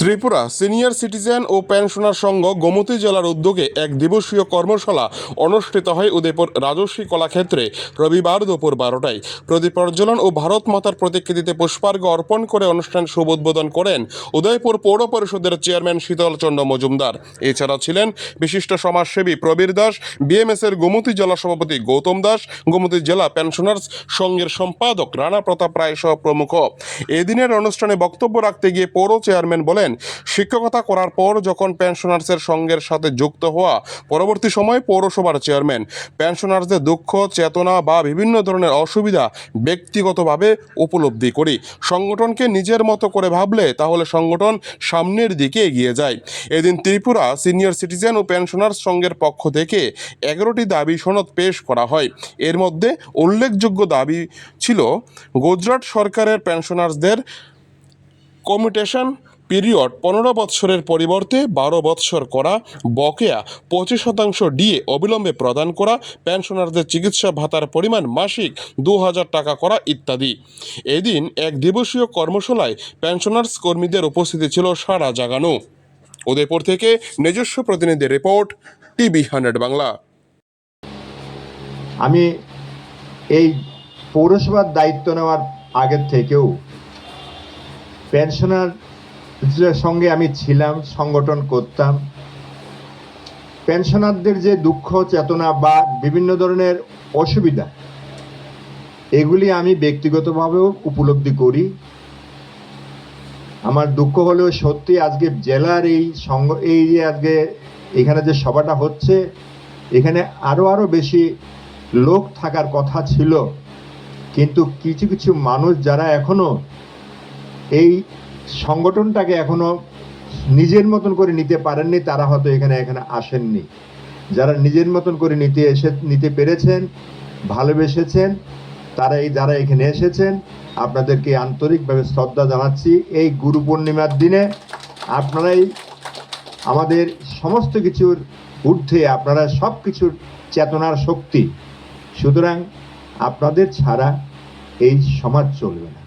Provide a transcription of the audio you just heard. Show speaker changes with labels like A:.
A: Tripura senior citizen ও pensioner সংঘ গোমতী জেলার উদ্যোগে এক দিবসীয় কর্মশালা অনুষ্ঠিত হয় উদয়পুর রাজস্বী কলাক্ষেত্রে রবিবার দুপুর বারোটায়। প্রদীপ প্রজ্বলন ও ভারত মাতার প্রতিকৃতিতে পুষ্পার্ঘ অর্পণ করে অনুষ্ঠান শুভ উদ্বোধন করেন উদয়পুর পৌর পরিষদের চেয়ারম্যান শীতল চন্দ্র মজুমদার। এছাড়া ছিলেন বিশিষ্ট সমাজসেবী প্রবীর দাস বিএমএস এর গোমতী জেলা সভাপতি গৌতম দাস, গোমতী জেলা পেনশনার্স সংঘের সম্পাদক রানা প্রতাপ রায় সহ প্রমুখ। এদিনের অনুষ্ঠানে বক্তব্য রাখতে গিয়ে পৌর চেয়ারম্যান বলেন শিক্ষকতা করার পর যখন পেনশনার্সের সংঘের সাথে যুক্ত হওয়া, পরবর্তী সময়ে পৌরসভার চেয়ারম্যান পেনশনার্সদের দুঃখ, চেতনা বা বিভিন্ন ধরনের অসুবিধা ব্যক্তিগতভাবে উপলব্ধি করি। সংগঠনকে নিজের মতো করে ভাবলে তাহলে সংগঠন সামনের দিকে এগিয়ে যায়। এদিন ত্রিপুরা সিনিয়র সিটিজেন ও পেনশনার্স সংঘের পক্ষ থেকে এগারোটি দাবি সনদ পেশ করা হয়। এর মধ্যে উল্লেখযোগ্য দাবি ছিল, গুজরাট সরকারের পেনশনার্সদের কমিউটেশন পিরিয়ড পনেরো বৎসরের পরিবর্তে বারো বৎসর করা, বকেয়া পঁচিশ শতাংশ ডিএ অবিলম্বে প্রদান করা, পেনশনারদের চিকিৎসা ভাতার পরিমাণ মাসিক দু হাজার টাকা করা ইত্যাদি। এদিন এক দিবসীয় কর্মশালায় পেনশনার্স কর্মীদের উপস্থিতি ছিল সারা জাগানো। উদয়পুর থেকে নিজস্ব প্রতিনিধি রিপোর্ট, টিভি হান্ড্রেড বাংলা।
B: আমি এই পৌরসভার দায়িত্ব নেওয়ার আগের থেকেও পেনশনার সঙ্গে আমি ছিলাম, সংগঠন করতাম। পেনশনারদের যে দুঃখ, চেতনা বা বিভিন্ন ধরনের অসুবিধা, এগুলি আমি ব্যক্তিগতভাবেও উপলব্ধি করি। আমার দুঃখ হলেও সত্যি আজকে জেলার এই সংঘ এই যে আজকে এখানে যে সভাটা হচ্ছে, এখানে আরও আরও বেশি লোক থাকার কথা ছিল। কিন্তু কিছু কিছু মানুষ যারা এখনও এই সংগঠনটাকে এখনও নিজের মতন করে নিতে পারেননি, তারা হয়তো এখানে এখানে আসেননি। যারা নিজের মতন করে নিতে এসে নিতে পেরেছেন, ভালোবেসেছেন, তারা এই যারা এখানে এসেছেন, আপনাদেরকে আন্তরিকভাবে শ্রদ্ধা জানাচ্ছি। এই গুরু পূর্ণিমার দিনে আপনারাই আমাদের সমস্ত কিছুর ঊর্ধ্বে আপনারা সব কিছুর চেতনার শক্তি। সুতরাং আপনাদের ছাড়া এই সমাজ চলবে না।